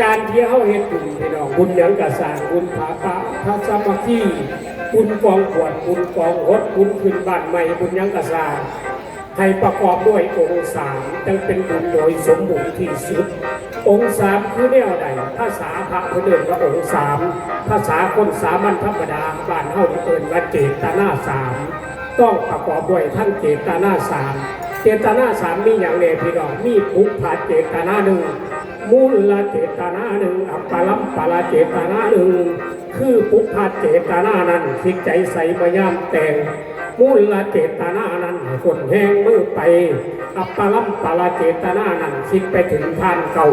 การที่เฮาเฮ็ดบุญพี่น้องบุญหยังกระสางบุญผาปะพระสมัคคีบุญกองขวดบุญกองหดบุญขึ้นบ้านใหม่บุญหยังกระสางให้ประกอบด้วยองค์สามจึงเป็นบุญโดยสมบูรณ์ที่สุด องค์สามคือแนวใดภาษาพระเขาเดินว่าองค์สามภาษาคนสามัญธรรมดาบ้านเฮาเอิ้นว่าเจตนาสามต้องประกอบด้วยท่านเจตนาสาม เจตนาสามมีอย่างแน่พี่น้องมีภูพาเจตนาหนึ่งมูลละเจตนาหนึ่งอัปปลัมปละเจตนาหนึ่งคือภูพาเจตนานั้นคิดใจใส่มายามแต่งมูลละเจตนานั้นให้คนแห้งมือไป อัปปลัมปละเจตนานั้นคิดไปถึงท่านเก่า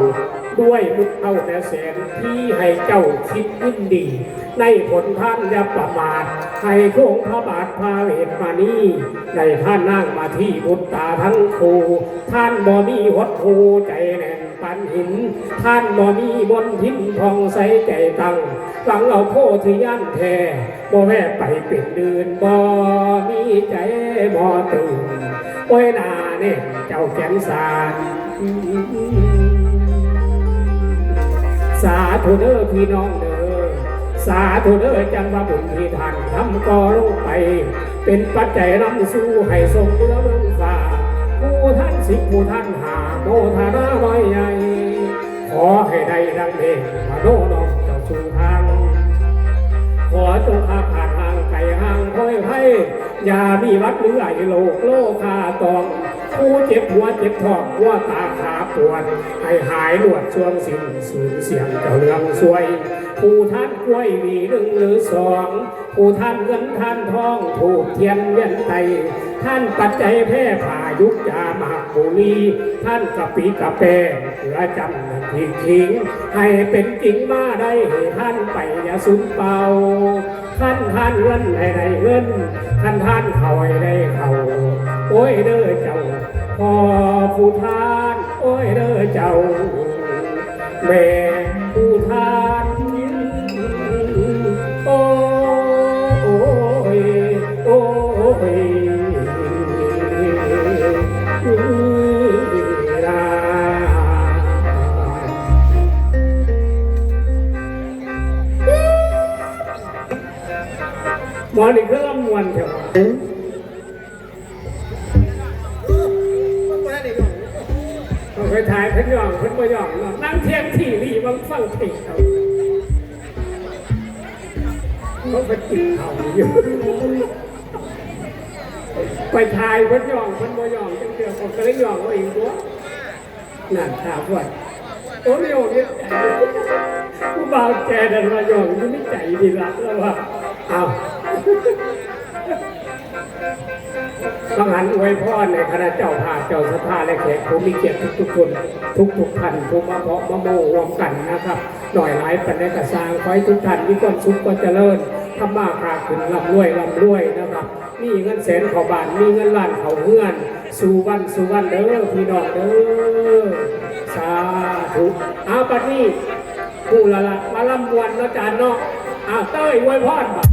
ด้วยมุกเอาแต่แสนที่ให้เจ้าคิดยินดี ในผลท่านอย่าประมาทให้โค้งพระบาทพาเหตุมานี้ในท่านนั่งมาที่บุตรตาทั้งคูท่านบ่มีหดหูใจแน่นปันหิน ท่านบ่มีบนทินทองใสใจตั้งฟังเอาโพธิยันแท้บ่แม่ไปเป็นเดือนบ่มีใจบ่ตื่นโอ้ยนาเนี่ยเจ้าแก้มสาร สาธุเด้อพี่น้องเด้อสาธุเด้อจังว่าบุญที่ท่านทำก่อลงไป เป็นปัจจัยนำสู่ให้ทรงเมื่อเมืองฟ้าผู้ท่านสิผู้ท่านหาโมทนาไว้ใหญ่ขอให้ได้ดังเด่นมาโนน้องเจ้าสู่ทาง ขอจงอาผ่านห่างไก่ห่างค่อยให้อย่ามีวัดหรือไอโลกโลคาตอง ผู้เจ็บหัวเจ็บท้องหัวตาขาปวดให้หายหนวดช่วงสิ้นสูญเสียงเจ้าเรื่องสวยผู้ท่านกล้วยมีหนึ่งหรือสองผู้ท่านเงินท่านทองถูกเทียนเวียนไตท่านปัจจัยแพร่ผ่ายุกยาหมากบุรีท่านกะปีกะแปเหลือจำนันทิ้งทิ้งให้เป็นจริงมาได้ให้ท่านไปอย่าสุนเป่าท่านท่านเงินให้ได้เงิน ท่านท่านเขาให้ได้เขา โอ้ยเด้อเจ้าพ่อผู้ทาน โอ้ยเด้อเจ้า แม่ผู้ทานโอ้ยโอ้ยลาหมอนี่คือลำมวนเถอะ เขาเคยถ่ายเพิ่นย่องเพิ่นบ่ย่องเนาะนั่งเทียงที่รีบังฟังเพลงเขาเขาไปติดเขาอยู่ไปถ่ายเพิ่นย่องเพิ่นบ่ย่องจังเดียวเขาก็เลยยองเอาเองตัวนั่นถามว่าโอ้ยโอ้ยผู้บ่าวแกดันมายองอยู่ไม่ใจดีละแล้วว่าเอา บางหันอวยพรในคณะเจ้าภาพเจ้าสภาและแขกผู้มีเกียรติทุกๆคน ทุกๆท่านผู้มาเพาะมาโมรวมกันนะครับ หน่อยหลายปันในกระสางขอให้ทุกท่านมีความสุขความเจริญทำมาค้าขึ้นร่ำรวยร่ำรวยนะครับ มีเงินแสนเขาบานมีเงินล้านเขาเงื่อน สู่วันสู่วันเด้อพี่น้องเด้อสาธุอาปัดนี้ผู้ละละมาลำวนเนาะจานเนาะเอาเต้ยอวยพรบ่